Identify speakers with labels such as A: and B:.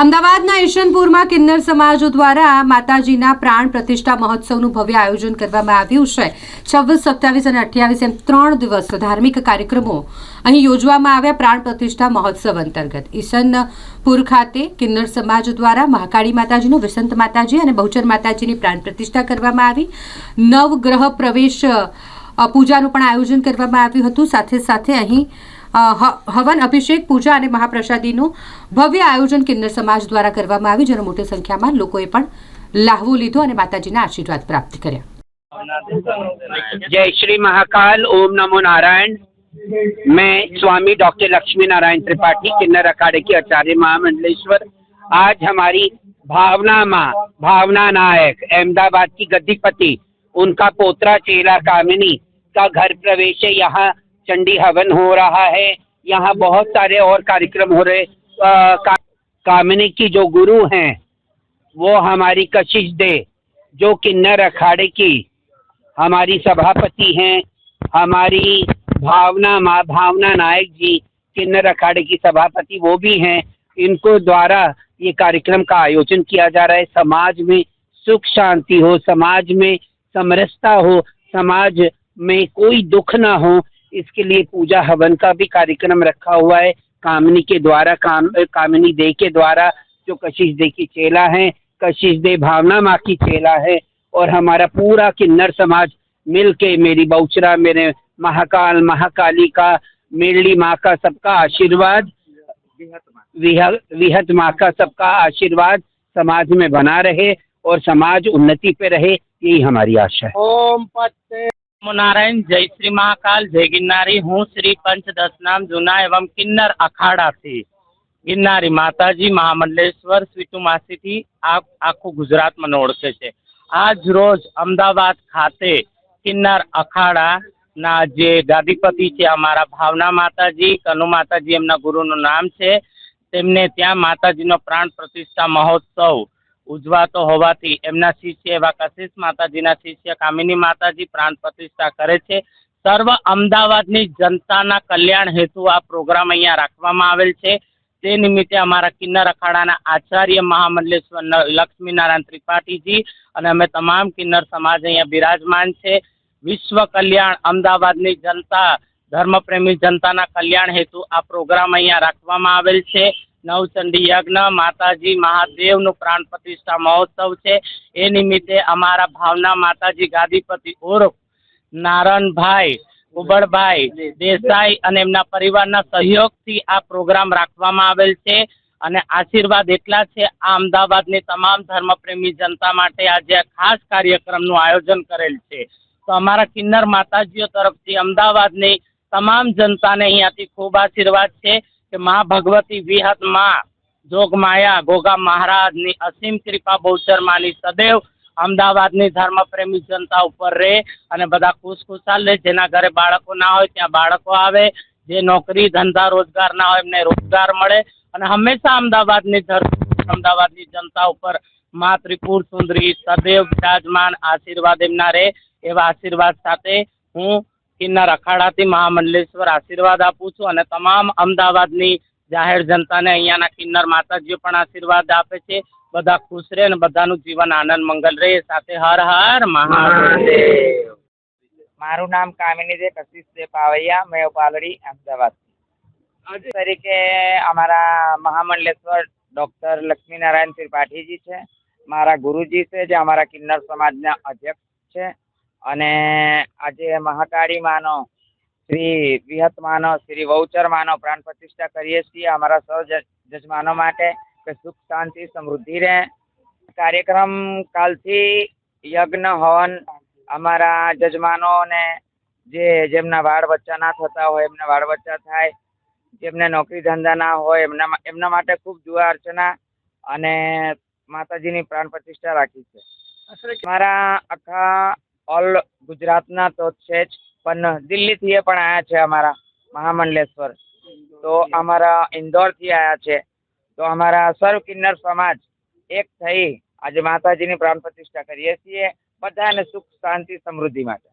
A: અમદાવાદના ઈશનપુરમાં કિન્નર સમાજ દ્વારા માતાજીના પ્રાણ પ્રતિષ્ઠા મહોત્સવનું ભવ્ય આયોજન કરવામાં આવ્યું છે. છવ્વીસ, સત્યાવીસ અને અઠ્યાવીસ એમ ત્રણ દિવસ ધાર્મિક કાર્યક્રમો અહીં યોજવામાં આવ્યા પ્રાણ પ્રતિષ્ઠા મહોત્સવ અંતર્ગત. ઈશનપુર ખાતે કિન્નર સમાજ દ્વારા મહાકાળી માતાજીનું, વિસંત માતાજી અને બહુચર માતાજીની પ્રાણ પ્રતિષ્ઠા કરવામાં આવી. નવગ્રહ પ્રવેશ પૂજાનું પણ આયોજન કરવામાં આવ્યું હતું. સાથે સાથે અહીં હવન અભિષેક પૂજા અને મહાપ્રસાદીનું ભવ્ય આયોજન કિન્નર સમાજ દ્વારા કરવામાં આવ્યું જેનો મોટી સંખ્યામાં લોકોએ પણ લાહવો લીધો અને માતાજીના આશીર્વાદ પ્રાપ્ત કર્યા
B: जय श्री महाकाल ओम नमो नारायण मैं स्वामी डॉक्टर लक्ष्मी नारायण त्रिपाठी किन्नर अखाड़े के आचार्य महामंडलेश्वर आज हमारी भावना माँ भावना नायक अहमदाबाद की गद्दीपति उनका पोतरा चेला कामिनी का घर प्रवेश है यहाँ चंडी हवन हो रहा है। यहाँ बहुत सारे और कार्यक्रम हो रहे। का, कामिनी की जो गुरु हैं वो हमारी कशिश दे जो किन्नर अखाड़े की। हमारी सभापति हैं हमारी भावना माँ भावना नायक जी किन्नर अखाड़े की सभापति वो भी हैं। इनको द्वारा ये कार्यक्रम का आयोजन किया जा रहा है। समाज में सुख शांति हो समाज में समरसता हो समाज में कोई दुख ना हो। इसके लिए पूजा हवन का भी कार्यक्रम रखा हुआ है। कामनी के द्वारा काम कामिनी दे के द्वारा जो कशिश दे की चेला है कशिश दे भावना माँ की चेला है और हमारा पूरा किन्नर समाज मिल के मेरी बहुचरा मेरे महाकाल महाकाली का मेरली माँ का सबका आशीर्वाद विहत, विहत माँ का सबका आशीर्वाद समाज में बना रहे और समाज उन्नति पे रहे यही हमारी आशा है।
C: ओम पत्ते નારાયણ જય શ્રી મહાકાલ, જય ગિરનારી. હું શ્રી પંચદશનામ જૂના એવમ કિન્નર અખાડાથી. ગિરનારી માતાજી, મહામંડલેશ્વર સ્વીતુમાસીથી આ આખું ગુજરાતમાં ઓળખે છે. આજ રોજ અમદાવાદ ખાતે કિન્નર અખાડાના જે ગાદીપતિ છે, અમારા ભાવના માતાજી, કનુ માતાજી, એમના ગુરુનું નામ છે. તેમને ત્યાં માતાજીનો પ્રાણ પ્રતિષ્ઠા મહોત્સવ ઉજવાતો હોવાથી એમના શિષ્ય એવા કશિશ માતાજીના શિષ્ય કામિની માતાજી પ્રાણ પ્રતિષ્ઠા કરે છે. સર્વ અમદાવાદની જનતાના કલ્યાણ હેતુ આ પ્રોગ્રામ અહીંયા રાખવામાં આવેલ છે. તે નિમિત્તે અમારા કિન્નર અખાડાના આચાર્ય મહામંડલેશ્વર લક્ષ્મીનારાયણ ત્રિપાઠીજી અને અમે તમામ કિન્નર સમાજ અહીંયા બિરાજમાન છે. વિશ્વ કલ્યાણ અમદાવાદની જનતા, ધર્મપ્રેમી જનતાના કલ્યાણ હેતુ આ પ્રોગ્રામ અહીંયા રાખવામાં આવેલ છે. નવચંડી યજ્ઞ, માતાજી મહાદેવનું પ્રાણ પ્રતિષ્ઠા મહોત્સવ છે. એ નિમિત્તે અમારા ભાવના માતાજી ગાદીપતિ ઓળખ નારણભાઈ કુબળભાઈ દેસાઈ અને એમના પરિવારના સહયોગથી આ પ્રોગ્રામ રાખવામાં આવેલ છે અને આશીર્વાદ એટલા છે, આ અમદાવાદની તમામ ધર્મપ્રેમી જનતા માટે આજે આ ખાસ કાર્યક્રમનું આયોજન કરેલ છે. તો અમારા કિન્નર માતાજીઓ તરફથી અમદાવાદની તમામ જનતાને અહીંયાથી ખૂબ આશીર્વાદ છે. કે મા ભગવતી વિહત મા જોગમાયા ગોગા મહારાજની અસીમ કૃપા બહુચરમાની સદૈવ અમદાવાદની ધર્મપ્રેમી જનતા ઉપર રહે અને બધા ખુશ ખુશાલ રહે જેના ઘરે બાળકો ના હોય ત્યાં બાળકો આવે. જે નોકરી, ધંધા, રોજગાર ના હોય એમને રોજગાર મળે. અને હંમેશા અમદાવાદની ધરતી અમદાવાદની જનતા ઉપર મા ત્રિપુર સુંદરી સદૈવ બિરાજમાન આશીર્વાદ એમના રહે એવા આશીર્વાદ સાથે હું કિન્નર અખાડાથી મહામંડલેશ્વર આશીર્વાદ આપું છું અને તમામ અમદાવાદની જાહેર જનતાને અહીંયાના કિન્નર માતાજીઓ પણ આશીર્વાદ આપે છે. બધા ખુશ રહે અને બધાનું જીવન આનંદ મંગલ રહે. સાથે હર હર મહાદેવ.
D: મારું નામ કામિની છે કશિશ દે પાવૈયા. મેં પાલડી અમદાવાદ. તરીકે અમારા મહામંડલેશ્વર ડૉક્ટર લક્ષ્મીનારાયણ ત્રિપાઠીજી છે. મારા ગુરુજી છે જે અમારા કિન્નર સમાજના અધ્યક્ષ છે. અને આજે મહાકાળી માનો શ્રી વિહત માનો શ્રી વૌચર માનો પ્રાણ પ્રતિષ્ઠા કરીએ છીએ અમારા સૌ જજમાનો માટે કે સુખ શાંતિ સમૃદ્ધિ રહે. કાર્યક્રમ કાલથી યજ્ઞ હવન અમારા જજમાનોને જે જેમના વાળ બચ્ચા ના થતા હોય એમના વાળ બચ્ચા થાય જેમને નોકરી ધંધા ના હોય એમના એમના માટે ખૂબ દુઆ અર્ચના અને માતાજીની પ્રાણ પ્રતિષ્ઠા રાખી છે. મારા આખા ઓલ ગુજરાતના તો છે જ, પણ દિલ્હીથી એ પણ આવ્યા છે અમારા મહામંડલેશ્વર. તો અમારા ઇન્દોરથી આવ્યા છે. તો અમારા સર્વ કિન્નર સમાજ એક થઈ આજે માતાજીની પ્રાણ પ્રતિષ્ઠા કરીએ છીએ. બધાને સુખ, શાંતિ, સમૃદ્ધિ માટે.